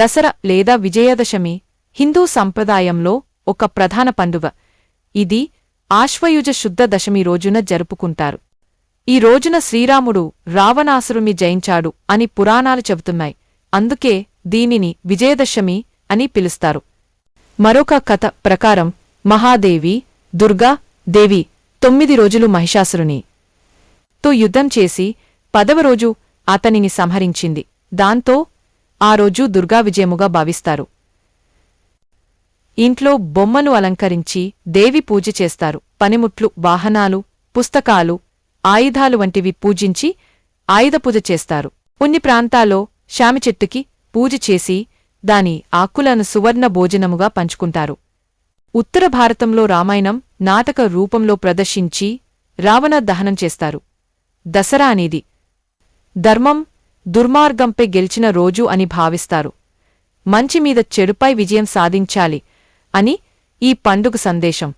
దసరా లేదా విజయదశమి హిందూ సంప్రదాయంలో ఒక ప్రధాన పండుగ. ఇది ఆశ్వయుజ శుద్ధ దశమి రోజున జరుపుకుంటారు. ఈ రోజున శ్రీరాముడు రావణాసురుని జయించాడు అని పురాణాలు చెబుతున్నాయి. అందుకే దీనిని విజయదశమి అని పిలుస్తారు. మరొక కథ ప్రకారం మహాదేవి దుర్గా దేవి తొమ్మిది రోజులు మహిషాసురుని. తో యుద్ధం చేసి పదవ రోజు అతనిని సంహరించింది. దాంతో ఆ రోజు దుర్గా విజయముగా భావిస్తారు. ఇంట్లో బొమ్మను అలంకరించి దేవి పూజ చేస్తారు. పనిముట్లు వాహనాలు పుస్తకాలు ఆయుధాలు వంటివి పూజించి ఆయుధ పూజ చేస్తారు. కొన్ని ప్రాంతాల్లో శామి చెట్టుకి పూజ చేసి దాని ఆకులను సువర్ణ భోజనముగా పంచుకుంటారు. ఉత్తర భారతంలో రామాయణం నాటక రూపంలో ప్రదర్శించి రావణ దహనం చేస్తారు. దసరా అనేది ధర్మం దుర్మార్గంపై గెలిచిన రోజు అని భావిస్తారు. మంచి మీద చెడుపై విజయం సాధించాలి అని ఈ పండుగ సందేశం.